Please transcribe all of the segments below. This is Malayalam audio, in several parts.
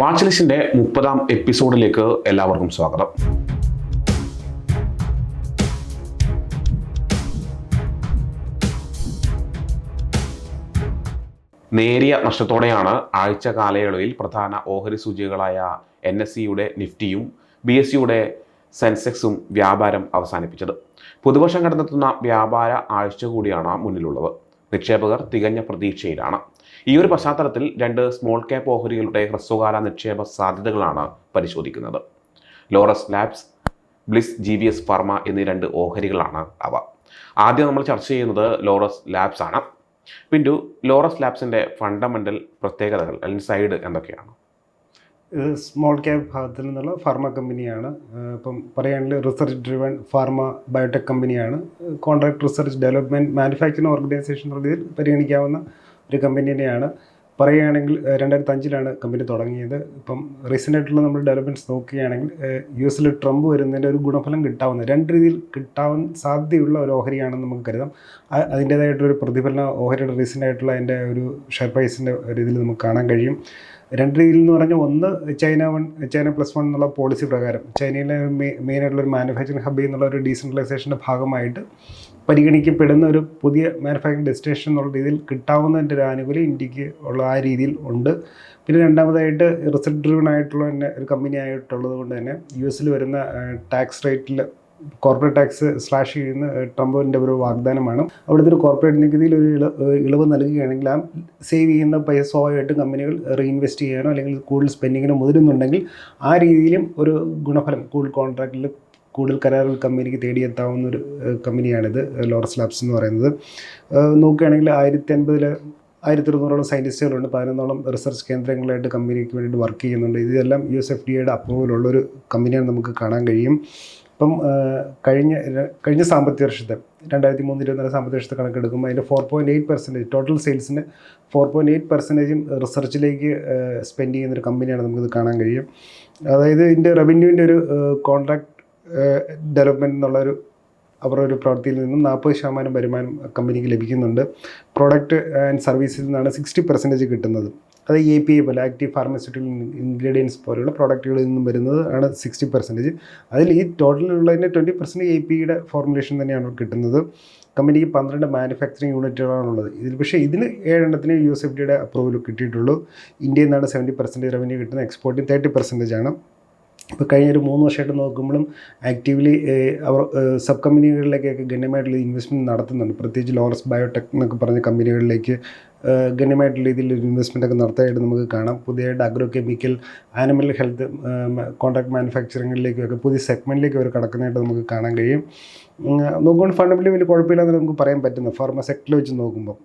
വാച്ച് ലിസ്റ്റിന്റെ മുപ്പതാം എപ്പിസോഡിലേക്ക് എല്ലാവർക്കും സ്വാഗതം. നേരിയ നഷ്ടത്തോടെയാണ് ആഴ്ച കാലയളവിൽ പ്രധാന ഓഹരി സൂചികകളായ എൻ എസ് സിയുടെ നിഫ്റ്റിയും ബി എസ് സിയുടെ സെൻസെക്സും വ്യാപാരം അവസാനിപ്പിച്ചത്. പുതുവർഷം കടന്നെത്തുന്ന വ്യാപാര ആഴ്ച കൂടിയാണ് മുന്നിലുള്ളത്. നിക്ഷേപകർ തികഞ്ഞ പ്രതീക്ഷയിലാണ്. ഈ ഒരു പശ്ചാത്തലത്തിൽ രണ്ട് സ്മോൾ ക്യാപ്പ് ഓഹരികളുടെ ഹ്രസ്വകാല നിക്ഷേപ സാധ്യതകളാണ് പരിശോധിക്കുന്നത്. Laurus Labs Bliss G V S Pharma എന്നീ രണ്ട് ഓഹരികളാണ് അവ. ആദ്യം നമ്മൾ ചർച്ച ചെയ്യുന്നത് ലോറസ് ലാബ്സ് ആണ്. പിന്റു ലോറസ് ലാബ്സിന്റെ ഫണ്ടമെന്റൽ പ്രത്യേകതകൾ അല്ലെങ്കിൽ സൈഡ് എന്തൊക്കെയാണ്? ഇത് സ്മോൾ ക്യാപ് ഭാഗത്തിൽ നിന്നുള്ള ഫാർമ കമ്പനിയാണ് ഇപ്പം പറയുകയാണെങ്കിൽ റിസർച്ച് ഡ്രിവൺ ഫാർമ ബയോടെക് കമ്പനിയാണ് contract research development manufacturing organisation രീതിയിൽ പരിഗണിക്കാവുന്ന ഒരു കമ്പനി തന്നെയാണ് പറയുകയാണെങ്കിൽ രണ്ടായിരത്തി അഞ്ചിലാണ് കമ്പനി തുടങ്ങിയത്. ഇപ്പം റീസെന്റ് ആയിട്ടുള്ള നമ്മൾ ഡെവലപ്മെന്റ്സ് നോക്കുകയാണെങ്കിൽ യു എസിൽ ട്രംപ് വരുന്നതിന്റെ ഒരു ഗുണഫലം കിട്ടാവുന്ന രണ്ട് രീതിയിൽ കിട്ടാൻ സാധ്യതയുള്ള ഒരു ഓഹരിയാണെന്ന് നമുക്ക് കരുതാം. അ- അതിന്റേതായിട്ടൊരു പ്രതിഫലനം ഓഹരിയുടെ റീസെന്റ് ആയിട്ടുള്ള അതിന്റെ ഒരു ഷെയർ പ്രൈസിന്റെ ഒരു ഇതിൽ നമുക്ക് കാണാൻ കഴിയും. രണ്ട് രീതിയിൽ എന്ന് പറഞ്ഞാൽ ഒന്ന് China one China plus one എന്നുള്ള പോളിസി പ്രകാരം ചൈനയിലെ മെയിൻ ആയിട്ടുള്ള ഒരു മാനുഫാക്ചറിങ് ഹബ് എന്നുള്ള ഒരു ഡീസെൻട്രലൈസേഷന്റെ ഭാഗമായിട്ട് പരിഗണിക്കപ്പെടുന്ന ഒരു പുതിയ മാനുഫാക്ചറിങ് ഡെസ്റ്റിനേഷൻ എന്നുള്ള രീതിയിൽ കിട്ടാവുന്നതിന്റെ ഒരു ആനുകൂല്യം ഇന്ത്യയ്ക്ക് ഉള്ള ആ രീതിയിൽ ഉണ്ട്. പിന്നെ രണ്ടാമതായിട്ട് റിസൾട്ട് ഡ്രിവൺ ആയിട്ടുള്ള തന്നെ ഒരു കമ്പനി ആയിട്ടുള്ളത് കൊണ്ട് തന്നെ യു എസിൽ വരുന്ന ടാക്സ് റേറ്റിൽ കോർപ്പറേറ്റ് ടാക്സ് സ്ലാഷ് ചെയ്യുന്ന ട്രംപിന്റെ ഒരു വാഗ്ദാനമാണ്. അവിടുത്തെ ഒരു കോർപ്പറേറ്റ് നികുതിയിൽ ഒരു ഇളവ് നൽകുകയാണെങ്കിൽ ആ സേവ് ചെയ്യുന്ന പൈസ സ്വാഭാവികമായിട്ടും കമ്പനികൾ റീഇൻവെസ്റ്റ് ചെയ്യാനോ അല്ലെങ്കിൽ കൂടുതൽ സ്പെൻഡിങ്ങിനോ മുതിരുന്നുണ്ടെങ്കിൽ ആ രീതിയിലും ഒരു ഗുണഫലം കൂടുതൽ കോൺട്രാക്റ്റിൽ കൂടുതൽ കരാറുകൾ കമ്പനിക്ക് തേടിയെത്താവുന്ന ഒരു കമ്പനിയാണിത് ലോറസ് ലാബ്സ് എന്ന് പറയുന്നത്. നോക്കുകയാണെങ്കിൽ ആയിരത്തി അൻപതിൽ ആയിരത്തി ഇരുന്നൂറോളം സയന്റിസ്റ്റുകളുണ്ട് പതിനൊന്നോളം റിസർച്ച് കേന്ദ്രങ്ങളായിട്ട് കമ്പനിക്ക് വേണ്ടിയിട്ട് വർക്ക് ചെയ്യുന്നുണ്ട്. ഇതെല്ലാം യു എസ് എഫ് ഡി എയുടെ അപ്രൂവലുള്ളൊരു കമ്പനിയാണ് നമുക്ക് കാണാൻ കഴിയും. ഇപ്പം കഴിഞ്ഞ കഴിഞ്ഞ സാമ്പത്തിക വർഷത്തെ രണ്ടായിരത്തി മൂന്ന് ഇരുപത്തിനാല് സാമ്പത്തിക വർഷത്തെ കണക്കെടുക്കുമ്പോൾ അതിന്റെ four point eight percentage total സെയിൽസിന് four point eight പെർസെന്റേജും റിസർച്ചിലേക്ക് സ്പെൻഡ് ചെയ്യുന്നൊരു കമ്പനിയാണ് നമുക്കിത് കാണാൻ കഴിയും. അതായത് ഇതിന്റെ റവന്യൂവിന്റെ ഒരു കോൺട്രാക്ട് ഡെവലപ്മെന്റ് എന്നുള്ളൊരു അവരുടെ ഒരു പ്രവൃത്തിയിൽ നിന്നും നാൽപ്പത് ശതമാനം വരുമാനം കമ്പനിക്ക് ലഭിക്കുന്നുണ്ട്. പ്രൊഡക്റ്റ് ആൻഡ് സർവീസിൽ നിന്നാണ് സിക്സ്റ്റി പെർസെന്റേജ് കിട്ടുന്നത്. അത് എ പി ഐ പോലെ ആക്റ്റീവ് ഫാർമസ്യൂട്ടിക്കൽ ഇൻഗ്രീഡിയൻസ് പോലെയുള്ള പ്രോഡക്റ്റുകളിൽ നിന്നും വരുന്നത് ആണ് സിക്സ്റ്റി പെർസെന്റേജ് അതിൽ ഈ ടോട്ടലുള്ളതിന്റെ ട്വന്റി പെർസെന്റ് എ പിയുടെ ഫോർമുലേഷൻ തന്നെയാണ് കിട്ടുന്നത്. കമ്പനിക്ക് പന്ത്രണ്ട് മാനുഫാക്ചറിങ് യൂണിറ്റുകളാണുള്ളത് ഇതിൽ പക്ഷേ ഇതിന് ഏഴെണ്ണത്തിന് യു എസ് എഫ് ഡിയുടെ അപ്രൂവൽ കിട്ടിയിട്ടുള്ളൂ. ഇന്ത്യയിൽ നിന്നാണ് സെവന്റി പെർസെന്റേജ് റവന്യൂ കിട്ടുന്നത്. എക്സ്പോർട്ടിന് തേർട്ടി പെർസെന്റേജ് ആണ്. ഇപ്പോൾ കഴിഞ്ഞ ഒരു മൂന്ന് വർഷമായിട്ട് നോക്കുമ്പോഴും ആക്റ്റീവ്ലി അവർ സബ് കമ്പനികളിലേക്കൊക്കെ ഗണ്യമായിട്ടുള്ള ഇൻവെസ്റ്റ്മെന്റ് നടത്തുന്നുണ്ട്. പ്രത്യേകിച്ച് ലോറസ് ബയോടെക് എന്നൊക്കെ പറഞ്ഞ കമ്പനികളിലേക്ക് ഗണ്യമായിട്ടുള്ള രീതിയിൽ ഇൻവെസ്റ്റ്മെന്റ് ഒക്കെ നടത്തായിട്ട് നമുക്ക് കാണാം. പുതിയതായിട്ട് agro chemical animal health contract മാനുഫാക്ചറിങ്ങിലേക്കൊക്കെ പുതിയ സെഗ്മെന്റിലേക്ക് അവർ കടക്കുന്നതായിട്ട് നമുക്ക് കാണാൻ കഴിയും. നോക്കുമ്പോൾ ഫണ്ടമെന്റലി വലിയ കുഴപ്പമില്ലാന്ന് നമുക്ക് പറയാൻ പറ്റുന്നു ഫാർമ സെക്ടറിൽ വെച്ച് നോക്കുമ്പോൾ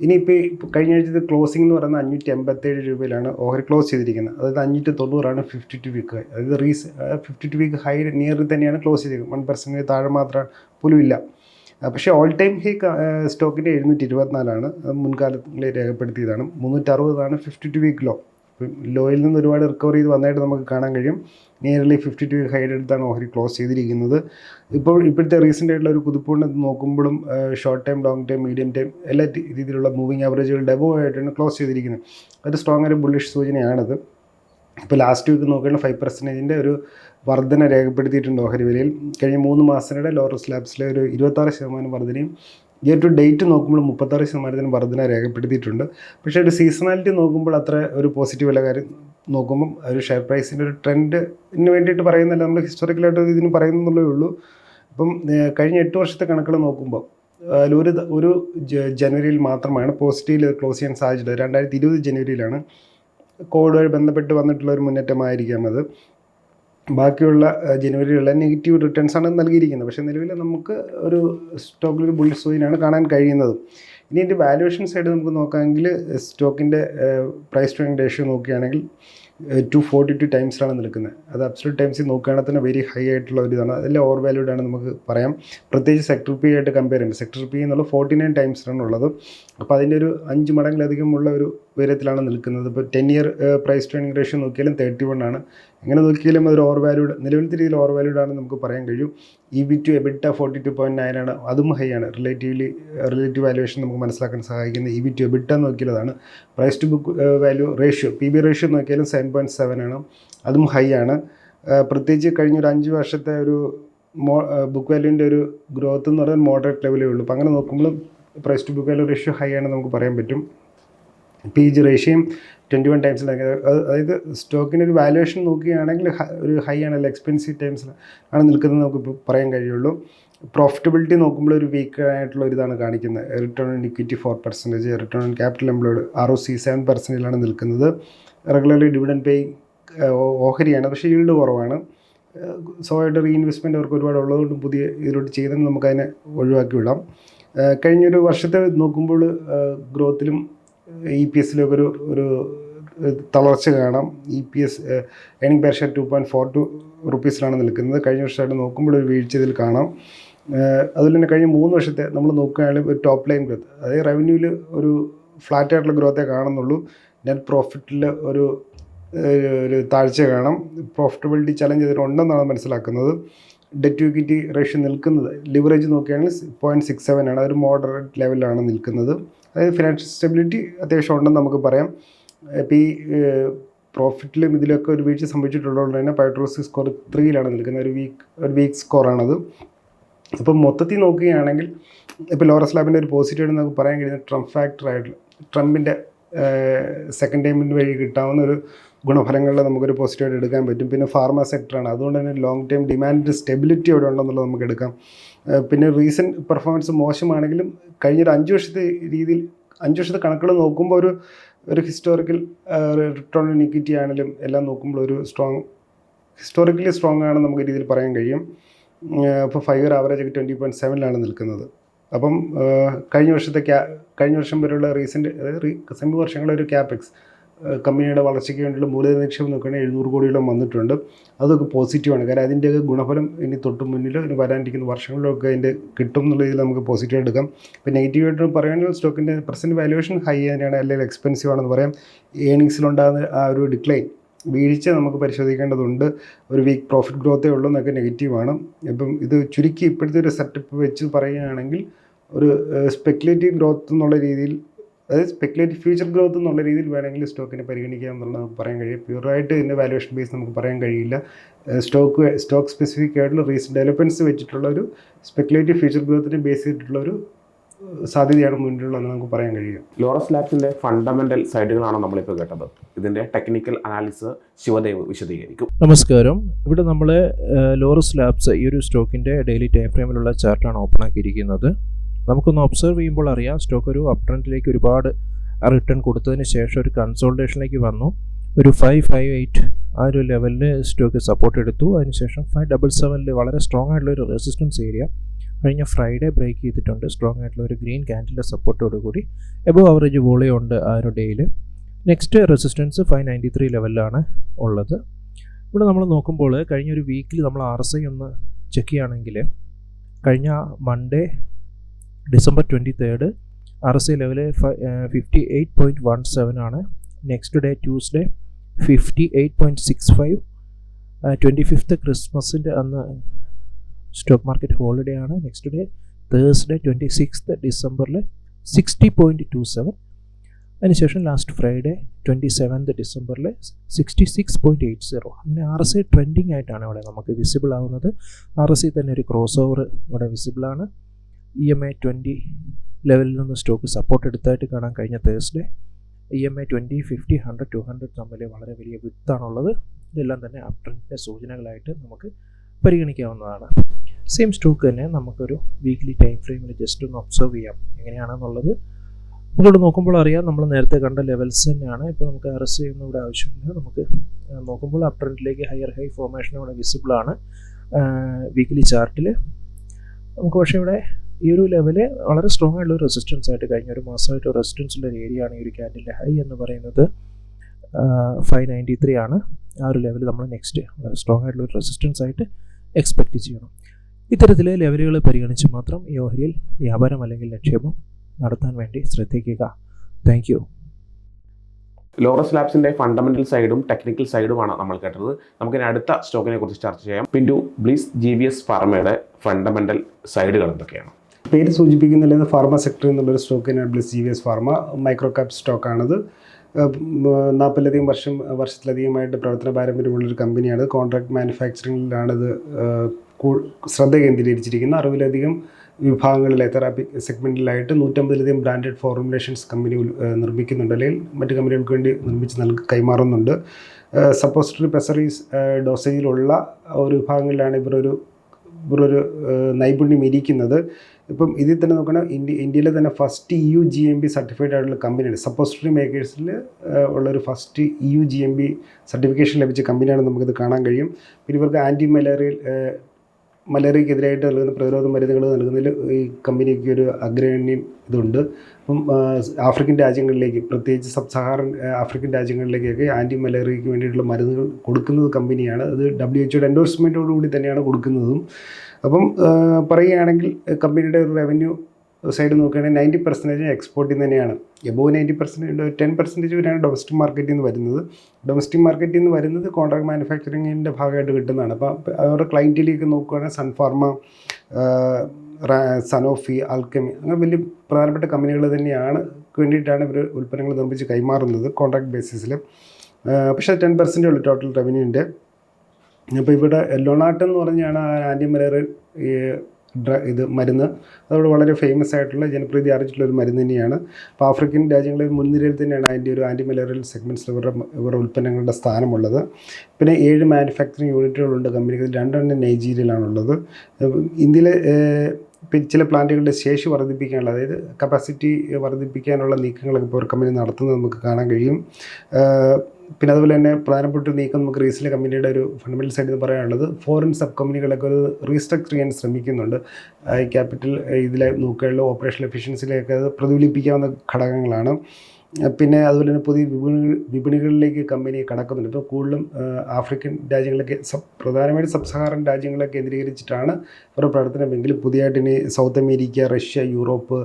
ഇനിയിപ്പോൾ ഇപ്പോൾ കഴിഞ്ഞ ആഴ്ചത്തെ ക്ലോസിംഗ് എന്ന് പറയുന്നത് അഞ്ഞൂറ്റി എൺപത്തേഴ് രൂപയിലാണ് ഓഹരി ക്ലോസ് ചെയ്തിരിക്കുന്നത്. അതായത് അഞ്ഞൂറ്റി തൊണ്ണൂറാണ് ഫിഫ്റ്റി ടു വീക്ക് അതായത് റീസ് ഫിഫ്റ്റി ടു വീക്ക് ഹൈ നിയറിൽ തന്നെയാണ് ക്ലോസ് ചെയ്തിരിക്കുന്നത്. വൺ പെർസെന്റ് താഴെ മാത്രം പോലും ഇല്ല. പക്ഷേ ഓൾ ടൈം ഹൈ സ്റ്റോക്കിന്റെ എഴുന്നൂറ്റി ഇരുപത്തിനാലാണ് മുൻകാലങ്ങളിൽ രേഖപ്പെടുത്തിയതാണ്. മുന്നൂറ്ററുപതാണ് ഫിഫ്റ്റി ടു വീക്ക് ലോ ലോയിൽ നിന്ന് ഒരുപാട് റിക്കവർ ചെയ്ത് വന്നതായിട്ട് നമുക്ക് കാണാൻ കഴിയും. നിയർലി ഫിഫ്റ്റി ടു ഹൈഡ് എടുത്താണ് ഓഹരി ക്ലോസ് ചെയ്തിരിക്കുന്നത്. ഇപ്പോൾ ഇപ്പോഴത്തെ റീസെന്റ് ആയിട്ടുള്ള ഒരു കുതിപ്പുകൊണ്ട് നോക്കുമ്പോഴും short time long time medium time എല്ലാ രീതിയിലുള്ള മൂവിങ് ആവറേജുകൾ ഡെബോ ആയിട്ടാണ് ക്ലോസ് ചെയ്തിരിക്കുന്നത്. അത് സ്ട്രോങ് ഒരു ബുള്ളിഷ് സൂചനയാണത്. ഇപ്പോൾ ലാസ്റ്റ് വീക്ക് നോക്കുകയാണെങ്കിൽ ഫൈവ് പെർസെന്റേജിന്റെ ഒരു വർധന രേഖപ്പെടുത്തിയിട്ടുണ്ട് ഓഹരി വിലയിൽ. കഴിഞ്ഞ മൂന്ന് മാസത്തിനിടെ ലോറസ് ലാബ്സിലെ ഒരു ഇരുപത്താറ് ശതമാനം വർധനയും ഇയർ ടു ഡേറ്റ് നോക്കുമ്പോൾ മുപ്പത്താറ് ശതമാനത്തിന് വർധന രേഖപ്പെടുത്തിയിട്ടുണ്ട്. പക്ഷേ ഒരു സീസണാലിറ്റി നോക്കുമ്പോൾ അത്ര ഒരു പോസിറ്റീവ് അല്ല. കാര്യം നോക്കുമ്പം ഒരു ഷെയർ പ്രൈസിന്റെ ഒരു ട്രെൻഡിന് വേണ്ടിയിട്ട് പറയുന്നില്ല നമ്മൾ ഹിസ്റ്റോറിക്കലായിട്ട് ഇതിന് പറയുന്നുള്ളേ ഉള്ളൂ. ഇപ്പം കഴിഞ്ഞ എട്ട് വർഷത്തെ കണക്കുകൾ നോക്കുമ്പോൾ ഒരു ഒരു ജനുവരിയിൽ മാത്രമാണ് പോസിറ്റീവിൽ ക്ലോസ് ചെയ്യാൻ സാധിച്ചത് രണ്ടായിരത്തി ഇരുപത് ജനുവരിയിലാണ് കോവിഡുമായി ബന്ധപ്പെട്ട് വന്നിട്ടുള്ള ഒരു മുന്നേറ്റമായിരിക്കാം അത്. ബാക്കിയുള്ള ജനുവരിയിലുള്ള നെഗറ്റീവ് റിട്ടേൺസ് ആണ് നൽകിയിരിക്കുന്നത്. പക്ഷേ നിലവിൽ നമുക്ക് ഒരു സ്റ്റോക്കിൽ ഒരു ബുള്ളി സൂചനയാണ് കാണാൻ കഴിയുന്നത്. ഇനി ഇതിന്റെ വാല്യുവേഷൻ സൈഡ് നമുക്ക് നോക്കാമെങ്കിൽ സ്റ്റോക്കിന്റെ പ്രൈസ് ടു റേഷ്യോ നോക്കുകയാണെങ്കിൽ ടു ഫോർട്ടി ടു ടൈംസിലാണ് നിൽക്കുന്നത്. അത് അബ്സലൂട്ട് ടൈംസിൽ നോക്കുകയാണെങ്കിൽ തന്നെ വെരി ഹൈ ആയിട്ടുള്ള ഒരു ഇതാണ്. അതെല്ലാം ഓവർ വാല്യൂഡ് ആണ് നമുക്ക് പറയാം. പ്രത്യേകിച്ച് സെക്ടർ പി ആയിട്ട് കമ്പയർ ചെയ്യുമ്പോൾ സെക്ടർ പി എന്നുള്ള ഫോർട്ടി നയൻ ടൈംസിലാണ് ഉള്ളത്. അപ്പോൾ അതിന്റെ ഒരു അഞ്ച് മടങ്ങിലധികമുള്ള ഒരു ഉയരത്തിലാണ് നിൽക്കുന്നത്. ഇപ്പോൾ ten year price to ratio നോക്കിയാലും തേർട്ടി വൺ ആണ്. എങ്ങനെ നോക്കിയാലും അതൊരു ഓവർ വാല്യൂഡ് നിലവിലത്തെ രീതിയിൽ ഓവർ വാല്യൂഡ് ആണെന്ന് നമുക്ക് പറയാൻ കഴിയും. E B to EBITDA forty two point nine ആണ്. അതും ഹൈ ആണ്. റിലേറ്റീവ്ലി റിലേറ്റീവ് വാല്യുവേഷൻ നമുക്ക് മനസ്സിലാക്കാൻ സഹായിക്കുന്നത് ഇ ബി ടു എബിറ്റ നോക്കിയതാണ് price to book value ratio P B ratio നോക്കിയാലും സെവൻ പോയിന്റ് സെവൻ ആണ്. അതും ഹൈ ആണ്. പ്രത്യേകിച്ച് കഴിഞ്ഞ ഒരു അഞ്ച് വർഷത്തെ ഒരു മോ ബുക്ക് വാല്യൂവിന്റെ ഒരു ഗ്രോത്ത് എന്ന് പറയുന്നത് മോഡറേറ്റ് ലെവലേ ഉള്ളൂ. അപ്പോൾ അങ്ങനെ നോക്കുമ്പോൾ price to book value ratio high ആണെന്ന് നമുക്ക് പറയാൻ പറ്റും. പി ജി റേഷ്യയും ട്വന്റി വൺ ടൈംസിൽ അതായത് സ്റ്റോക്കിന്റെ ഒരു വാല്യുവേഷൻ നോക്കുകയാണെങ്കിൽ ഒരു ഹൈ ആണ് അല്ലെങ്കിൽ എക്സ്പെൻസീവ് ടൈംസിൽ ആണ് നിൽക്കുന്നത് നമുക്ക് പറയാൻ കഴിയുള്ളൂ. പ്രോഫിറ്റബിലിറ്റി നോക്കുമ്പോൾ ഒരു വീക്ക് ആയിട്ടുള്ള ഒരു ഇതാണ് കാണിക്കുന്നത്. Return on equity four percentage return on capital employed R O C seven പെർസെന്റിലാണ് നിൽക്കുന്നത്. റെഗുലർലി ഡിവിഡൻ പേ ഓഹരിയാണ് പക്ഷേ ഈൽഡ് കുറവാണ്. സോ ആയിട്ട് റീഇൻവെസ്റ്റ്മെന്റ് അവർക്ക് ഒരുപാട് ഉള്ളതുകൊണ്ട് പുതിയ ഇതിലോട്ട് ചെയ്താൽ നമുക്കതിനെ ഒഴിവാക്കി വിടാം. കഴിഞ്ഞൊരു വർഷത്തെ നോക്കുമ്പോൾ ഗ്രോത്തിലും ഇ പി എസിലൊക്കെ ഒരു ഒരു തളർച്ച കാണാം. E P S earning per share two point four two റുപ്പീസിലാണ് നിൽക്കുന്നത്. കഴിഞ്ഞ വർഷമായിട്ട് നോക്കുമ്പോൾ ഒരു വീഴ്ച ഇതിൽ കാണാം. അതുപോലെ തന്നെ കഴിഞ്ഞ മൂന്ന് വർഷത്തെ നമ്മൾ നോക്കുകയാണെങ്കിൽ ഒരു ടോപ്പ് ലൈൻ ഗ്രോത്ത് അതായത് റവന്യൂവിൽ ഒരു ഫ്ലാറ്റ് ആയിട്ടുള്ള ഗ്രോത്തേ കാണുന്നുള്ളൂ. നെറ്റ് പ്രോഫിറ്റിൽ ഒരു ഒരു താഴ്ച കാണാം. പ്രോഫിറ്റബിലിറ്റി ചലഞ്ച് ഇതിലുണ്ടെന്നാണ് മനസ്സിലാക്കുന്നത്. ഡെറ്റ് ടു ഇക്വിറ്റി റേഷ്യോ നിൽക്കുന്നത്. ലിവറേജ് നോക്കുകയാണെങ്കിൽ പോയിന്റ് സിക്സ് സെവൻ ആണ്. അതൊരു മോഡറേറ്റ് ലെവലാണ് നിൽക്കുന്നത്. അതായത് ഫിനാൻഷ്യൽ സ്റ്റെബിലിറ്റി അത്യാവശ്യം ഉണ്ടെന്ന് നമുക്ക് പറയാം. ഇപ്പോൾ ഈ പ്രോഫിറ്റിലും ഇതിലൊക്കെ ഒരു വീഴ്ച സംഭവിച്ചിട്ടുള്ളതുകൊണ്ട് തന്നെ പൈട്രോസി സ്കോർ ത്രീയിലാണ് നിൽക്കുന്നത്. ഒരു വീക്ക് ഒരു വീക്ക് സ്കോറാണത് ഇപ്പം മൊത്തത്തിൽ നോക്കുകയാണെങ്കിൽ ഇപ്പോൾ ലോറസ് ലാബിന്റെ ഒരു പോസിറ്റീവ് നമുക്ക് പറയാൻ കഴിയുന്ന ട്രംപ് ഫാക്ടർ ആയിട്ടുള്ള ട്രംപിന്റെ സെക്കൻഡ് ടൈമിന് വഴി കിട്ടാവുന്ന ഒരു ഗുണഫലങ്ങളിൽ നമുക്കൊരു പോസിറ്റീവായിട്ട് എടുക്കാൻ പറ്റും. പിന്നെ ഫാർമ സെക്ടറാണ് അതുകൊണ്ട് തന്നെ ലോങ് ടൈം ഡിമാൻഡ് സ്റ്റെബിലിറ്റി അവിടെ ഉണ്ടെന്നുള്ളത് നമുക്ക് എടുക്കാം. പിന്നെ റീസെന്റ് പെർഫോമൻസ് മോശമാണെങ്കിലും കഴിഞ്ഞൊരു അഞ്ച് വർഷത്തെ രീതിയിൽ അഞ്ച് വർഷത്തെ കണക്കുകൾ നോക്കുമ്പോൾ ഒരു ഒരു ഹിസ്റ്റോറിക്കൽ റിട്ടേൺ ഓൺ ഇക്വിറ്റി ആണെങ്കിലും എല്ലാം നോക്കുമ്പോൾ ഒരു സ്ട്രോങ് ഹിസ്റ്റോറിക്കലി സ്ട്രോങ് ആണെന്ന് നമുക്ക് രീതിയിൽ പറയാൻ കഴിയും. ഇപ്പോൾ ഫൈവ് ഇയർ ആവറേജ് ഒക്കെ ട്വന്റി പോയിന്റ് സെവനിലാണ് നിൽക്കുന്നത്. അപ്പം കഴിഞ്ഞ വർഷത്തെ ക്യാ കഴിഞ്ഞ വർഷം വരെയുള്ള റീസെന്റ് അതായത് സമീപ വർഷങ്ങളിലെ ഒരു ക്യാപെക്സ് കമ്പനിയുടെ വളർച്ചയ്ക്ക് വേണ്ടിയുള്ള മൂലധന നിക്ഷേപം നോക്കുകയാണെങ്കിൽ എഴുന്നൂറ് കോടിയോളം വന്നിട്ടുണ്ട്. അതൊക്കെ പോസിറ്റീവാണ് കാരണം അതിന്റെയൊക്കെ ഗുണഫലം ഇനി തൊട്ട് മുന്നിൽ ഇനി വരാനിരിക്കുന്ന വർഷങ്ങളിലൊക്കെ അതിന്റെ കിട്ടും എന്നുള്ള രീതിയിൽ നമുക്ക് പോസിറ്റീവ് എടുക്കാം. ഇപ്പോൾ നെഗറ്റീവായിട്ട് പറയുകയാണെങ്കിൽ സ്റ്റോക്കിന്റെ പ്രസന്റ് വാല്യുവേഷൻ ഹൈ തന്നെയാണ് അല്ലെങ്കിൽ എക്സ്പെൻസീവ് ആണെന്ന് പറയാം. ഏണിങ്സിലുണ്ടാകുന്ന ആ ഒരു ഡിക്ലൈൻ വീഴ്ച നമുക്ക് പരിശോധിക്കേണ്ടതുണ്ട്. ഒരു വീക്ക് പ്രോഫിറ്റ് ഗ്രോത്തേ ഉള്ളൂ എന്നൊക്കെ നെഗറ്റീവാണ് ഇപ്പം ഇത് ചുരുക്കി ഇപ്പോഴത്തെ ഒരു സെറ്റപ്പ് വെച്ച് പറയുകയാണെങ്കിൽ ഒരു സ്പെക്കുലേറ്റീവ് ഗ്രോത്ത് എന്നുള്ള രീതിയിൽ അതായത് സ്പെക്കുലേറ്റ് ഫ്യൂച്ചർ ഗ്രോത്ത് എന്നുള്ള രീതിയിൽ വേണമെങ്കിൽ സ്റ്റോക്കിനെ പരിഗണിക്കാം എന്നുള്ളത് നമുക്ക് പറയാൻ കഴിയും. പ്യൂറായിട്ട് ഇതിന്റെ വാലുവേഷൻ ബേസ് നമുക്ക് പറയാൻ കഴിയില്ല. സ്റ്റോക്ക് സ്റ്റോക്ക് സ്പെസിഫിക് ആയിട്ടുള്ള റീസെന്റ് ഡെവലപ്മെന്റ്സ് വെച്ചിട്ടുള്ള ഒരു സ്പെക്കുലേറ്റീവ് ഫ്യൂച്ചർ ഗ്രോത്തിനെ ബേസ് ചെയ്തിട്ടുള്ള ഒരു സാധ്യതയാണ് മുന്നിലുള്ളതെന്ന് നമുക്ക് പറയാൻ കഴിയും. ലോറസ് ലാബ്സിന്റെ ഫണ്ടമെന്റൽ സൈഡുകളാണ് നമ്മളിപ്പോൾ കേട്ടത്. ഇതിന്റെ ടെക്നിക്കൽ അനാലിസിസ് ശിവദേവ് വിശദീകരിക്കും. നമസ്കാരം. ഇവിടെ നമ്മൾ ലോറസ് ലാബ്സ് ഈ ഒരു സ്റ്റോക്കിന്റെ ഡെയിലി ടൈം ഫ്രെയിമിലുള്ള ചാർട്ടാണ് ഓപ്പൺ ആക്കിയിരിക്കുന്നത്. നമുക്കൊന്ന് ഒബ്സർവ് ചെയ്യുമ്പോൾ അറിയാം സ്റ്റോക്ക് ഒരു അപ് ട്രെൻഡിലേക്ക് ഒരുപാട് റിട്ടേൺ കൊടുത്തതിന് ശേഷം ഒരു കൺസോൾട്ടേഷനിലേക്ക് വന്നു. ഒരു ഫൈവ് ഫൈവ് എയ്റ്റ് ആ ഒരു ലെവലിൽ സ്റ്റോക്ക് സപ്പോർട്ട് എടുത്തു. അതിനുശേഷം ഫൈവ് ഡബിൾ സെവനിൽ വളരെ സ്ട്രോങ് ആയിട്ടുള്ള ഒരു റെസിസ്റ്റൻസ് ഏരിയ കഴിഞ്ഞ ഫ്രൈഡേ ബ്രേക്ക് ചെയ്തിട്ടുണ്ട്. സ്ട്രോങ് ആയിട്ടുള്ള ഒരു ഗ്രീൻ ക്യാൻഡിലെ സപ്പോർട്ടോട് കൂടി. എബോ ആവറേജ് വോളിയം ഉണ്ട് ആ ഒരു ഡേയിൽ next resistance five ninety three ലെവലിലാണ് ഉള്ളത്. ഇവിടെ നമ്മൾ നോക്കുമ്പോൾ കഴിഞ്ഞ ഒരു വീക്കിൽ നമ്മൾ ആർ എസ് ഐ ഒന്ന് ചെക്ക് ചെയ്യുകയാണെങ്കിൽ കഴിഞ്ഞ Monday December twenty third R S I level fifty eight point one seven ആണ്. Next day Tuesday fifty eight point six five twenty fifth ക്രിസ്മസിന്റെ അന്ന് സ്റ്റോക്ക് മാർക്കറ്റ് ഹോളിഡേ ആണ്. Next day Thursday twenty sixth ഡിസംബറിൽ സിക്സ്റ്റി പോയിന്റ് ടു സെവൻ അതിനുശേഷം ലാസ്റ്റ് ഫ്രൈഡേ ട്വന്റി സെവൻത് ഡിസംബറിൽ sixty six point eight zero അങ്ങനെ ആർ എസ് ഐ ട്രെൻഡിങ് ആയിട്ടാണ് ഇവിടെ നമുക്ക് വിസിബിൾ ആവുന്നത്. ആർ എസ് ഐ തന്നെ ഒരു ക്രോസ് ഓവർ ഇവിടെ വിസിബിളാണ് ഇ എം ഐ ട്വന്റി ലെവലിൽ നിന്ന് സ്റ്റോക്ക് സപ്പോർട്ട് എടുത്തായിട്ട് കാണാൻ കഴിഞ്ഞ Thursday E M I twenty fifty hundred two hundred തമ്മിൽ വളരെ വലിയ വിത്താണുള്ളത് ഇതെല്ലാം തന്നെ അപ് ട്രെൻഡിന്റെ സൂചനകളായിട്ട് നമുക്ക് പരിഗണിക്കാവുന്നതാണ്. സെയിം സ്റ്റോക്ക് തന്നെ നമുക്കൊരു വീക്ക്ലി ടൈം ഫ്രെയിമിൽ ജസ്റ്റ് ഒന്ന് ഒബ്സർവ് ചെയ്യാം. എങ്ങനെയാണെന്നുള്ളത് നമ്മളോട് നോക്കുമ്പോൾ അറിയാം. നമ്മൾ നേരത്തെ കണ്ട ലെവൽസ് തന്നെയാണ്. ഇപ്പോൾ നമുക്ക് ആർ ചെയ്യുന്ന ഇവിടെ ആവശ്യമില്ല. നമുക്ക് നോക്കുമ്പോൾ അപ് ട്രെൻഡിലേക്ക് ഹയർ ഹൈ ഫോർമേഷൻ ഇവിടെ വിസിബിൾ ആണ് വീക്ക്ലി ചാർട്ടിൽ നമുക്ക് പക്ഷേ ഇവിടെ ഈ ഒരു ലെവൽ വളരെ സ്ട്രോങ് ആയിട്ടുള്ള ഒരു റെസിസ്റ്റൻസ് ആയിട്ട് കഴിഞ്ഞ ഒരു മാസമായിട്ട് റെസിസ്റ്റൻസ് ഉള്ള ഒരു ഏരിയ ആണ് ഈ ഒരു ഹൈ എന്ന് പറയുന്നത് ഫൈവ് നയന്റി ത്രീ ആണ്. ആ ഒരു ലെവൽ നമ്മൾ നെക്സ്റ്റ് വളരെ സ്ട്രോങ് ആയിട്ടുള്ള ഒരു റെസിസ്റ്റൻസ് ആയിട്ട് എക്സ്പെക്റ്റ് ചെയ്യണം. ഇത്തരത്തിലെ ലെവലുകൾ പരിഗണിച്ച് മാത്രം ഈ ഓഹരിയിൽ വ്യാപാരം അല്ലെങ്കിൽ നിക്ഷേപം നടത്താൻ വേണ്ടി ശ്രദ്ധിക്കുക. താങ്ക് യു ലോറസ് ലാബ്സിന്റെ ഫണ്ടമെന്റൽ സൈഡും ടെക്നിക്കൽ സൈഡുമാണ് നമ്മൾ കേട്ടത്. നമുക്കിനി അടുത്ത സ്റ്റോക്കിനെ കുറിച്ച് ചർച്ച ചെയ്യാം. പിന്റു ബ്ലീസ് ജി വി എസ് ഫാർമയുടെ ഫണ്ടമെന്റൽ സൈഡുകൾ എന്തൊക്കെയാണ്? പേര് സൂചിപ്പിക്കുന്നില്ല. ഫാർമ സെക്ടറിൽ നിന്നുള്ളൊരു സ്റ്റോക്കിനാണ് Bliss G V S Pharma micro cap സ്റ്റോക്കാണത് നാൽപ്പതിലധികം വർഷം വർഷത്തിലധികമായിട്ട് പ്രവർത്തന പാരമ്പര്യമുള്ളൊരു കമ്പനിയാണ് കോൺട്രാക്ട് മാനുഫാക്ചറിങ്ങിലാണിത് ശ്രദ്ധ കേന്ദ്രീകരിച്ചിരിക്കുന്നത് അറുപതിലധികം വിഭാഗങ്ങളിലെ തെറാപ്പി സെഗ്മെന്റിലായിട്ട് നൂറ്റമ്പതിലധികം ബ്രാൻഡഡ് ഫോർമുലേഷൻസ് കമ്പനി നിർമ്മിക്കുന്നുണ്ട്. അല്ലെങ്കിൽ മറ്റ് കമ്പനികൾക്ക് വേണ്ടി നിർമ്മിച്ച് നൽകി കൈമാറുന്നുണ്ട്. സപ്പോസിറ്ററി പെസറീസ് ഡോസേജിലുള്ള ഒരു വിഭാഗങ്ങളിലാണ് ഇവർ ഇവരൊരു ഏഹ്, നൈപുണ്യം ഇരിക്കുന്നത്. ഇപ്പം ഇതിൽ തന്നെ നോക്കണം ഇന്ത്യ ഇന്ത്യയിലെ തന്നെ first E U G M B certified ആയിട്ടുള്ള കമ്പനിയാണ് സപ്പോസിറ്ററി മേക്കേഴ്സിൽ ഉള്ളൊരു first E U G M B certification ലഭിച്ച കമ്പനിയാണ് നമുക്കിത് കാണാൻ കഴിയും. പിന്നെ ഇവർക്ക് ആന്റി മലേറിയൽ മലേറിയക്കെതിരായിട്ട് നൽകുന്ന പ്രതിരോധ മരുന്നുകൾ നൽകുന്നതിൽ ഈ കമ്പനിക്ക് ഒരു അഗ്രഗണ്യം ഇതുണ്ട്. അപ്പം ആഫ്രിക്കൻ രാജ്യങ്ങളിലേക്ക് പ്രത്യേകിച്ച് സബ് സഹാറൻ ആഫ്രിക്കൻ രാജ്യങ്ങളിലേക്കൊക്കെ ആന്റി മലേറിയയ്ക്ക് വേണ്ടിയിട്ടുള്ള മരുന്നുകൾ കൊടുക്കുന്നത് കമ്പനിയാണ്. അത് ഡബ്ല്യു എച്ച്ഒയുടെ എൻഡോഴ്സ്മെന്റോടുകൂടി തന്നെയാണ് കൊടുക്കുന്നതും. അപ്പം പറയുകയാണെങ്കിൽ കമ്പനിയുടെ ഒരു റവന്യൂ സൈഡ് നോക്കുകയാണെങ്കിൽ നയന്റി പെർസെന്റേജ് എക്സ്പോർട്ടിൽ നിന്ന് തന്നെയാണ്. Above ninety percentage ten percentage വരെയാണ് ഡൊമസ്റ്റിക് മാർക്കറ്റിൽ നിന്ന് വരുന്നത്. ഡൊമസ്റ്റിക് മാർക്കറ്റിൽ നിന്ന് വരുന്നത് കോൺട്രാക്ട് മാനുഫാക്ചറിങ്ങിന്റെ ഭാഗമായിട്ട് കിട്ടുന്നതാണ്. അപ്പോൾ അവരുടെ ക്ലയന്റിലേക്ക് നോക്കുകയാണെങ്കിൽ സൺഫാർമ സനോഫി അൽക്കമി അങ്ങനെ വലിയ പ്രധാനപ്പെട്ട കമ്പനികൾ തന്നെയാണ് വേണ്ടിയിട്ടാണ് ഇവർ ഉൽപ്പന്നങ്ങൾ നിർമ്മിച്ച് കൈമാറുന്നത് കോൺട്രാക്ട് ബേസിസിൽ. പക്ഷേ ടെൻ പെർസെന്റേ ഉള്ളൂ ടോട്ടൽ റവന്യൂവിന്റെ. അപ്പോൾ ഇവിടെ ലോണാട്ട് എന്ന് പറഞ്ഞാണ് ആദ്യം വരെ ഇത് മരുന്ന്. അതോട് വളരെ ഫേമസ് ആയിട്ടുള്ള ജനപ്രീതി ആർജിച്ചിട്ടുള്ള ഒരു മരുന്ന് തന്നെയാണ്. അപ്പോൾ ആഫ്രിക്കൻ രാജ്യങ്ങളിൽ മുൻനിരയിൽ തന്നെയാണ് അതിന്റെ ഒരു ആന്റി മലേറിയൽ സെഗ്മെന്റ്സിൽ ഇവരുടെ ഇവരുടെ ഉൽപ്പന്നങ്ങളുടെ സ്ഥാനമുള്ളത്. പിന്നെ ഏഴ് മാനുഫാക്ചറിങ് യൂണിറ്റുകളുണ്ട് കമ്പനികൾ രണ്ടെണ്ണം നൈജീരിയയിലാണുള്ളത്. ഇന്ത്യയിലെ ചില പ്ലാന്റുകളുടെ ശേഷി വർദ്ധിപ്പിക്കാനുള്ള അതായത് കപ്പാസിറ്റി വർദ്ധിപ്പിക്കാനുള്ള നീക്കങ്ങളൊക്കെ ഇപ്പോൾ ഒരു കമ്പനി നടത്തുന്നത് നമുക്ക് കാണാൻ കഴിയും. പിന്നെ അതുപോലെ തന്നെ പ്രധാനപ്പെട്ട ഒരു നീക്കം നമുക്ക് റീസിലെ കമ്പനിയുടെ ഒരു ഫണ്ടമെന്റൽ സൈഡിൽ പറയാനുള്ളത് ഫോറിൻ സബ് കമ്പനികളൊക്കെ ഒരു റീസ്ട്രക്ചർ ചെയ്യാൻ ശ്രമിക്കുന്നുണ്ട്. ഈ ക്യാപിറ്റൽ ഇതിലെ നോക്കുകയുള്ള ഓപ്പറേഷണൽ എഫിഷ്യൻസിയിലേക്ക് അത് പ്രതിഫലിപ്പിക്കാവുന്ന ഘടകങ്ങളാണ്. പിന്നെ അതുപോലെ തന്നെ പുതിയ വിപണി വിപണികളിലേക്ക് കമ്പനി കടക്കുന്നുണ്ട്. ഇപ്പോൾ കൂടുതലും ആഫ്രിക്കൻ രാജ്യങ്ങളൊക്കെ സബ് പ്രധാനമായിട്ടും സബ് സഹാറൻ രാജ്യങ്ങളെ കേന്ദ്രീകരിച്ചിട്ടാണ് അവരുടെ പ്രവർത്തനമെങ്കിലും പുതിയതായിട്ട് ഇനി South America Russia Europe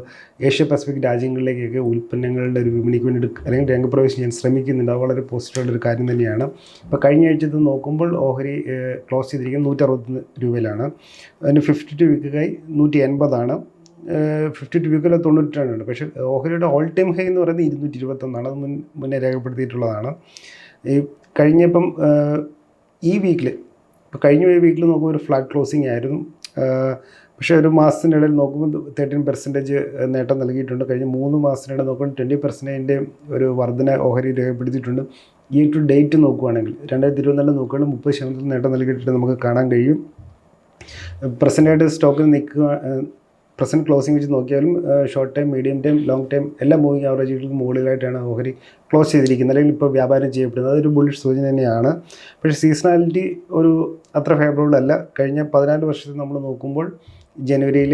Asia Pacific രാജ്യങ്ങളിലേക്കൊക്കെ ഉൽപ്പന്നങ്ങളുടെ ഒരു വിപണിക്ക് വേണ്ടി അല്ലെങ്കിൽ രംഗപ്രവേശം ചെയ്യാൻ ശ്രമിക്കുന്നുണ്ട്. അത് വളരെ പോസിറ്റീവായിട്ടുള്ള ഒരു കാര്യം തന്നെയാണ്. ഇപ്പോൾ കഴിഞ്ഞ ആഴ്ചത്ത് നോക്കുമ്പോൾ ഓഹരി ക്ലോസ് ചെയ്തിരിക്കുന്നത് നൂറ്ററുപത്തൊന്ന് രൂപയിലാണ്. അതിന് ഫിഫ്റ്റി ടു വീക്കായി നൂറ്റി എൺപതാണ് ഫിഫ്റ്റി ടു വീക്കിൽ തൊണ്ണൂറ്റി രണ്ടുണ്ട് പക്ഷേ ഓഹരിയുടെ ഓൾ ടൈം ഹൈ എന്ന് പറയുന്നത് ഇരുന്നൂറ്റി ഇരുപത്തൊന്നാണ് അത് മുൻ മുന്നേ രേഖപ്പെടുത്തിയിട്ടുള്ളതാണ്. ഈ കഴിഞ്ഞപ്പം ഈ വീക്കിൽ ഇപ്പോൾ കഴിഞ്ഞ വീക്കിൽ നോക്കുമ്പോൾ ഒരു ഫ്ലാറ്റ് ക്ലോസിംഗ് ആയിരുന്നു. പക്ഷേ ഒരു മാസത്തിനിടയിൽ നോക്കുമ്പോൾ തേർട്ടീൻ പെർസെന്റേജ് നേട്ടം നൽകിയിട്ടുണ്ട്. കഴിഞ്ഞ മൂന്ന് മാസത്തിനിടെ നോക്കുമ്പോൾ ട്വന്റി പെർസെന്റേജിന്റെ ഒരു വർധന ഓഹരി രേഖപ്പെടുത്തിയിട്ടുണ്ട്. ഈ ടു ഡേറ്റ് നോക്കുകയാണെങ്കിൽ രണ്ടായിരത്തി ഇരുപത്തിനാലിൽ നോക്കുകയാണെങ്കിൽ മുപ്പത് ശതമാനത്തിൽ നേട്ടം നൽകിയിട്ടുണ്ട് നമുക്ക് കാണാൻ കഴിയും. പ്രസന്റായിട്ട് സ്റ്റോക്കിൽ നിൽക്കുക പ്രസന്റ് ക്ലോസിംഗ് വെച്ച് നോക്കിയാലും short time medium time long time എല്ലാ മൂവിങ് ആവറേജുകൾക്കും മുകളിലായിട്ടാണ് ഓഹരി ക്ലോസ് ചെയ്തിരിക്കുന്നത്. അല്ലെങ്കിൽ ഇപ്പോൾ വ്യാപാരം ചെയ്യപ്പെടുന്നത്. അതൊരു ബുള്ളിഷ് സൂചന തന്നെയാണ്. പക്ഷേ സീസണാലിറ്റി ഒരു അത്ര ഫേവറബിൾ അല്ല. കഴിഞ്ഞ പതിനാല് വർഷത്തിൽ നമ്മൾ നോക്കുമ്പോൾ ജനുവരിയിൽ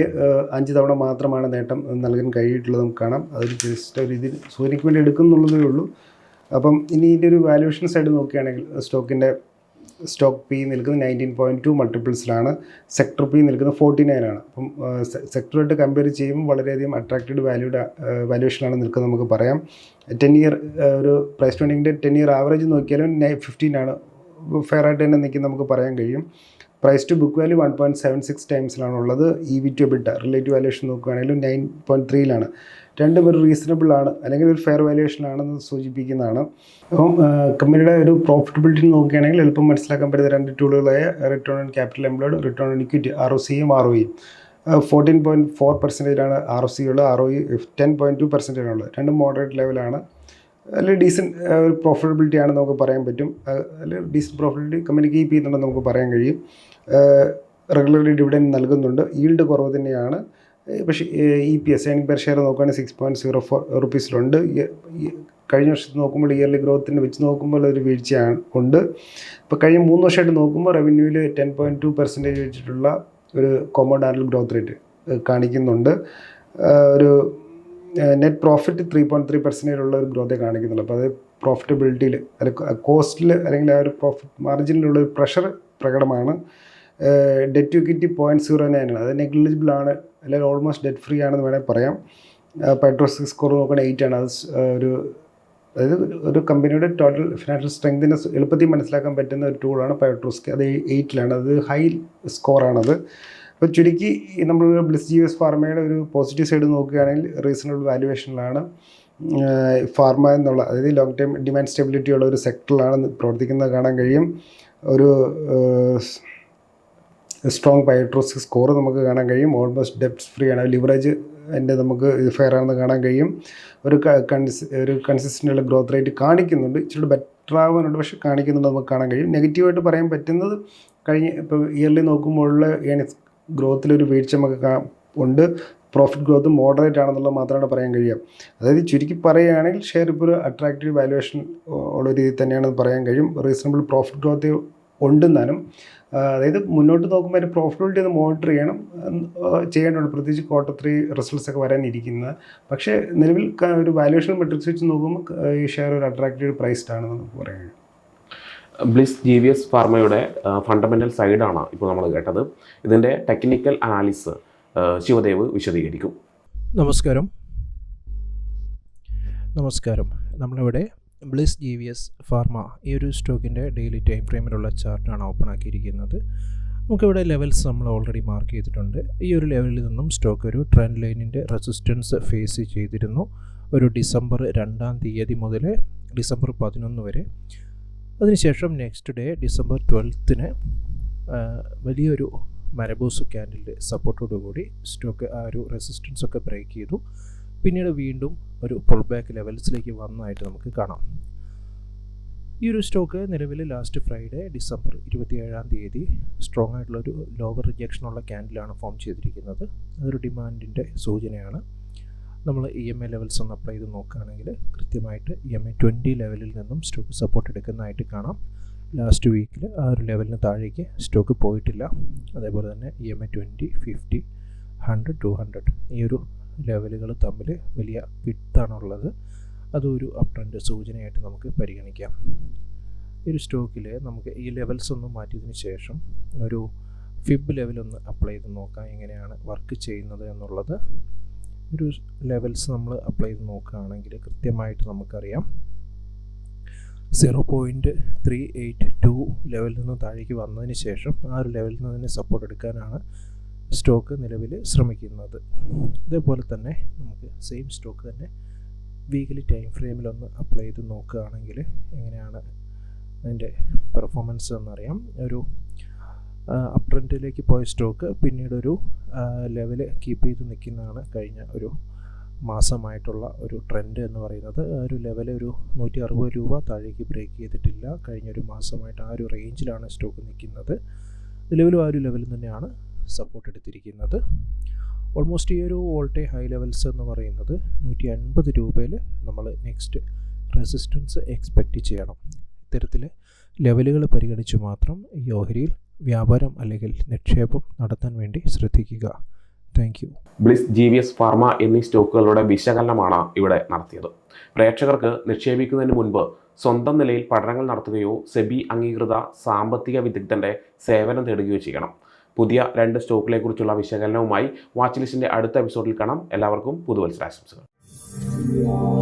അഞ്ച് തവണ മാത്രമാണ് നേട്ടം നൽകാൻ കഴിയിട്ടുള്ളത് നമുക്ക് കാണാം. അതൊരു ജസ്റ്റ് ഒരു ഇതിൽ സൂര്യക്ക് വേണ്ടി എടുക്കുന്നുള്ളതേ ഉള്ളൂ. അപ്പം ഇനി ഇതിന്റെ ഒരു വാല്യുവേഷൻ സൈഡ് നോക്കുകയാണെങ്കിൽ സ്റ്റോക്കിന്റെ സ്റ്റോക്ക് പി നിൽക്കുന്നത് നയന്റീൻ പോയിന്റ് ടു മൾട്ടിപ്പിൾസിലാണ് സെക്ടർ പി നിൽക്കുന്നത് ഫോർട്ടി നയൻ ആണ്. അപ്പം സെക്ടറായിട്ട് കമ്പയർ ചെയ്യുമ്പോൾ വളരെയധികം അട്രാക്റ്റഡ് വാല്യൂഡ് വാല്യുവേഷനാണ് നിൽക്കുന്നത് നമുക്ക് പറയാം. ടെൻ ഇയർ ഒരു പ്രൈസ് ട്വന്റിന്റെ ടെൻ ഇയർ ആവറേജ് നോക്കിയാലും ഫിഫ്റ്റീൻ ആണ്. ഫെയർ ആയിട്ട് തന്നെ നിൽക്കുന്നത് നമുക്ക് പറയാൻ കഴിയും. Price to book value one point seven six ടൈംസിലാണ് ഉള്ളത് E V to EBITDA relative valuation നോക്കുകയാണെങ്കിലും നയൻ പോയിന്റ് ത്രീയിലാണ് രണ്ടും ഒരു റീസണബിൾ ആണ് അല്ലെങ്കിൽ ഒരു ഫെയർ വാല്യുവേഷനാണെന്ന് സൂചിപ്പിക്കുന്നതാണ്. അപ്പം കമ്പനിയുടെ ഒരു പ്രോഫിറ്റബിലിറ്റി നോക്കുകയാണെങ്കിൽ എളുപ്പം മനസ്സിലാക്കാൻ പറ്റുന്ന രണ്ട് ടൂളുകളായ return on capital employed return on equity R O സിയും ആർ ഒയും ഫോർട്ടീൻ പോയിന്റ് ഫോർ പെർസെന്റേജാണ് ആർ ഒ സി ഉള്ളത് R O ten point two percentage ഉള്ളത്. രണ്ടും മോഡറേറ്റ് ലെവലാണ് അല്ലെങ്കിൽ ഡീസന്റ് ഒരു പ്രോഫിറ്റബിലിറ്റി ആണെന്ന് നമുക്ക് പറയാൻ പറ്റും. അല്ലെങ്കിൽ ഡീസന്റ് പ്രോഫിറ്റബിലിറ്റി കമ്പനി കീപ്പ് ചെയ്യുന്നുണ്ടെന്ന് നമുക്ക് പറയാൻ കഴിയും. റെഗുലർലി ഡിവിഡൻഡ് നൽകുന്നുണ്ട്. ഈൽഡ് കുറവ് തന്നെയാണ്. പക്ഷേ E P S earning per share നോക്കുകയാണെങ്കിൽ സിക്സ് പോയിന്റ് സീറോ ഫോർ റുപ്പീസിലുണ്ട് കഴിഞ്ഞ വർഷത്തെ നോക്കുമ്പോൾ ഇയർലി ഗ്രോത്തിന്റെ വെച്ച് നോക്കുമ്പോൾ ഒരു വീഴ്ചയാണ് ഉണ്ട്. ഇപ്പോൾ കഴിഞ്ഞ മൂന്ന് വർഷമായിട്ട് നോക്കുമ്പോൾ റവന്യൂവിൽ ടെൻ പോയിന്റ് ടു പെർസെന്റേജ് വെച്ചിട്ടുള്ള ഒരു കോമ്പൗണ്ട് ആനുവൽ ഗ്രോത്ത് റേറ്റ് കാണിക്കുന്നുണ്ട്. ഒരു net profit three point three percentage ഉള്ള ഒരു ഗ്രോത്തേ കാണിക്കുന്നുള്ളൂ അപ്പോൾ അത് പ്രോഫിറ്റബിലിറ്റിയിൽ അല്ലെങ്കിൽ കോസ്റ്റിൽ അല്ലെങ്കിൽ ആ ഒരു പ്രോഫിറ്റ് മാർജിനിലുള്ള ഒരു പ്രഷർ പ്രകടമാണ്. Debt to equity point zero nine ആണ്. അത് നെഗ്ലിജിബിൾ ആണ്. അല്ലെങ്കിൽ ഓൾമോസ്റ്റ് ഡെറ്റ് ഫ്രീ ആണെന്ന് വേണമെങ്കിൽ പറയാം. പെട്രോസ് സ്കോർ നോക്കണ എയ്റ്റ് ആണ്. അത് ഒരു അതായത് ഒരു കമ്പനിയുടെ ടോട്ടൽ ഫിനാൻഷ്യൽ സ്ട്രെങ്തിനെ എളുപ്പത്തിൽ മനസ്സിലാക്കാൻ പറ്റുന്ന ഒരു ടൂളാണ് പെട്രോസ്ക് അത് എയ്റ്റിലാണ് അത് ഹൈ സ്കോറാണത് അപ്പോൾ ചുരുക്കി നമ്മൾ ബ്ലിസ് ജി എസ് ഫാർമയുടെ ഒരു പോസിറ്റീവ് സൈഡ് നോക്കുകയാണെങ്കിൽ റീസണബിൾ വാല്യുവേഷനിലാണ് ഫാർമ എന്നുള്ള അതായത് ലോങ് ടൈം ഡിമാൻഡ് സ്റ്റെബിലിറ്റി ഉള്ള ഒരു സെക്ടറിലാണ് പ്രവർത്തിക്കുന്നത് കാണാൻ കഴിയും. ഒരു സ്ട്രോങ് പൈട്രോസ് സ്കോർ നമുക്ക് കാണാൻ കഴിയും. ഓൾമോസ്റ്റ് ഡെപ്റ്റ് ഫ്രീ ആണ്. ലിവറേജ് എന്റെ നമുക്ക് ഫെയർ ആണെന്ന് കാണാൻ കഴിയും. ഒരു കൺസ് ഒരു കൺസിസ്റ്റന്റ് ഗ്രോത്ത് റേറ്റ് കാണിക്കുന്നുണ്ട്. ഇച്ചിരി ബെറ്റർ ആവാനുണ്ട്. പക്ഷേ കാണിക്കുന്നുണ്ട് നമുക്ക് കാണാൻ കഴിയും. നെഗറ്റീവായിട്ട് പറയാൻ പറ്റുന്നത് കഴിഞ്ഞ ഇപ്പോൾ ഇയർലി നോക്കുമ്പോഴുള്ള ഏണിങ്സ് ഗ്രോത്തിലൊരു വീഴ്ച നമുക്ക് ഉണ്ട്. പ്രോഫിറ്റ് ഗ്രോത്ത് മോഡറേറ്റ് ആണെന്നുള്ളത് മാത്രമാണ് പറയാൻ കഴിയുക. അതായത് ചുരുക്കി പറയുകയാണെങ്കിൽ ഷെയർ ഇപ്പോൾ ഒരു അട്രാക്റ്റീവ് വാലുവേഷൻ ഉള്ള രീതിയിൽ തന്നെയാണെന്ന് പറയാൻ കഴിയും. റീസണബിൾ പ്രോഫിറ്റ് ഗ്രോത്ത് ഉണ്ടെന്നാലും അതായത് മുന്നോട്ട് നോക്കുമ്പോൾ അതിന്റെ പ്രോഫിറ്റബിലിറ്റി ഒന്ന് മോണിറ്റർ ചെയ്യണം. ചെയ്യേണ്ടതുണ്ട്. പ്രത്യേകിച്ച് ക്വാർട്ടർ ത്രീ റിസൾട്ട്സ് ഒക്കെ വരാനിരിക്കുന്നത്. പക്ഷേ നിലവിൽ ഒരു വാല്യുവേഷൻ മെട്രിക്സ് വെച്ച് നോക്കുമ്പോൾ ഈ ഷെയർ ഒരു അട്രാക്റ്റീവ് പ്രൈസ്ഡ് ആണെന്ന് നമുക്ക് പറയാൻ കഴിയും. ബ്ലിസ് ജി വി എസ് ഫാർമയുടെ ഫണ്ടമെന്റൽ സൈഡാണ് ഇപ്പോൾ നമ്മൾ കേട്ടത്. ഇതിന്റെ ടെക്നിക്കൽ അനാലിസ് ശിവദേവ് വിശദീകരിക്കും. നമസ്കാരം. നമസ്കാരം. നമ്മളിവിടെ Bliss G V S Pharma ഈ ഒരു സ്റ്റോക്കിന്റെ ഡെയിലി ടൈം ഫ്രെയിമിലുള്ള ചാർട്ടാണ് ഓപ്പൺ ആക്കിയിരിക്കുന്നത്. നമുക്കിവിടെ ലെവൽസ് നമ്മൾ ഓൾറെഡി മാർക്ക് ചെയ്തിട്ടുണ്ട്. ഈ ഒരു ലെവലിൽ നിന്നും സ്റ്റോക്ക് ഒരു ട്രെൻഡ് ലൈനിന്റെ റെസിസ്റ്റൻസ് ഫേസ് ചെയ്തിരുന്നു. ഒരു ഡിസംബർ രണ്ടാം തീയതി മുതൽ ഡിസംബർ പതിനൊന്ന് വരെ. അതിനുശേഷം നെക്സ്റ്റ് ഡേ ഡിസംബർ ട്വൽത്തിന് വലിയൊരു മരബോസ് ക്യാൻഡിലിന്റെ സപ്പോർട്ടോടുകൂടി സ്റ്റോക്ക് ആ ഒരു റെസിസ്റ്റൻസ് ഒക്കെ ബ്രേക്ക് ചെയ്തു. പിന്നീട് വീണ്ടും ഒരു പുൾ ബാക്ക് ലെവൽസിലേക്ക് വന്നതായിട്ട് നമുക്ക് കാണാം. ഈ ഒരു സ്റ്റോക്ക് നിലവിൽ ലാസ്റ്റ് ഫ്രൈഡേ ഡിസംബർ ഇരുപത്തിയേഴാം തീയതി സ്ട്രോങ് ആയിട്ടുള്ള ഒരു ലോവർ റിജക്ഷനുള്ള ക്യാൻഡിലാണ് ഫോം ചെയ്തിരിക്കുന്നത്. അതൊരു ഡിമാൻഡിന്റെ സൂചനയാണ്. നമ്മൾ ഇ എം എ ലെവൽസ് ഒന്ന് അപ്ലൈ ചെയ്ത് നോക്കുകയാണെങ്കിൽ കൃത്യമായിട്ട് ഇ എം എ ട്വന്റി ലെവലിൽ നിന്നും സ്റ്റോക്ക് സപ്പോർട്ട് എടുക്കുന്നതായിട്ട് കാണാം. ലാസ്റ്റ് വീക്കിൽ ആ ഒരു ലെവലിന് താഴേക്ക് സ്റ്റോക്ക് പോയിട്ടില്ല. അതേപോലെ തന്നെ E M A twenty fifty hundred two hundred ഈ ഒരു ലെവലുകൾ തമ്മിൽ വലിയ വിട്ടാണുള്ളത്. അതൊരു അപ് ട്രെൻഡ് സൂചനയായിട്ട് നമുക്ക് പരിഗണിക്കാം. ഒരു സ്റ്റോക്കിൽ നമുക്ക് ഈ ലെവൽസ് ഒന്ന് മാറ്റിയതിന് ശേഷം ഒരു ഫിബ് ലെവലൊന്ന് അപ്ലൈ ചെയ്ത് നോക്കാം. എങ്ങനെയാണ് വർക്ക് ചെയ്യുന്നത് എന്നുള്ളത്. ഒരു ലെവൽസ് നമ്മൾ അപ്ലൈ ചെയ്ത് നോക്കുകയാണെങ്കിൽ കൃത്യമായിട്ട് നമുക്കറിയാം. Zero point three eight two ലെവലിൽ നിന്ന് താഴേക്ക് വന്നതിന് ശേഷം ആ ഒരു ലെവലിൽ നിന്ന് തന്നെ സപ്പോർട്ട് എടുക്കാനാണ് സ്റ്റോക്ക് നിലവിൽ ശ്രമിക്കുന്നത്. ഇതേപോലെ തന്നെ നമുക്ക് സെയിം സ്റ്റോക്ക് തന്നെ വീക്കിലി ടൈം ഫ്രെയിമിലൊന്ന് അപ്ലൈ ചെയ്ത് നോക്കുകയാണെങ്കിൽ എങ്ങനെയാണ് അതിന്റെ പെർഫോമൻസ് എന്നറിയാം. ഒരു അപ് ട്രെൻഡിലേക്ക് പോയ സ്റ്റോക്ക് പിന്നീട് ഒരു ലെവൽ കീപ്പ് ചെയ്ത് നിൽക്കുന്നതാണ് കഴിഞ്ഞ ഒരു മാസമായിട്ടുള്ള ഒരു ട്രെൻഡ് എന്ന് പറയുന്നത്. ആ ഒരു ലെവൽ ഒരു നൂറ്റി അറുപത് രൂപ താഴേക്ക് ബ്രേക്ക് ചെയ്തിട്ടില്ല. കഴിഞ്ഞ ഒരു മാസമായിട്ട് ആ ഒരു റേഞ്ചിലാണ് സ്റ്റോക്ക് നിൽക്കുന്നത്. നിലവിലും ആ ഒരു ലെവലും തന്നെയാണ്. സപ്പോർട്ട് എടുത്തിരിക്കുന്നത്. ഓൾമോസ്റ്റ് ഈ ഒരു വോൾട്ടേ ഹൈ ലെവൽസ് എന്ന് പറയുന്നത് നൂറ്റി അൻപത് രൂപയിൽ നമ്മൾ നെക്സ്റ്റ് റെസിസ്റ്റൻസ് എക്സ്പെക്റ്റ് ചെയ്യണം. ഇത്തരത്തിൽ ലെവലുകൾ പരിഗണിച്ച് മാത്രം ഈ ഓഹരിയിൽ വ്യാപാരം അല്ലെങ്കിൽ നിക്ഷേപം നടത്താൻ വേണ്ടി ശ്രദ്ധിക്കുക. Thank you Bliss G V S Pharma എന്നീ സ്റ്റോക്കുകളുടെ വിശകലനമാണ് ഇവിടെ നടത്തിയത്. പ്രേക്ഷകർക്ക് നിക്ഷേപിക്കുന്നതിന് മുൻപ് സ്വന്തം നിലയിൽ പഠനങ്ങൾ നടത്തുകയോ സെബി അംഗീകൃത സാമ്പത്തിക വിദഗ്ധന്റെ സേവനം തേടുകയോ ചെയ്യണം. പുതിയ രണ്ട് സ്റ്റോക്കുകളെക്കുറിച്ചുള്ള വിശകലനവുമായി വാച്ച് ലിസ്റ്റിന്റെ അടുത്ത എപ്പിസോഡിൽ കാണാം. എല്ലാവർക്കും പുതുവത്സരാശംസകൾ.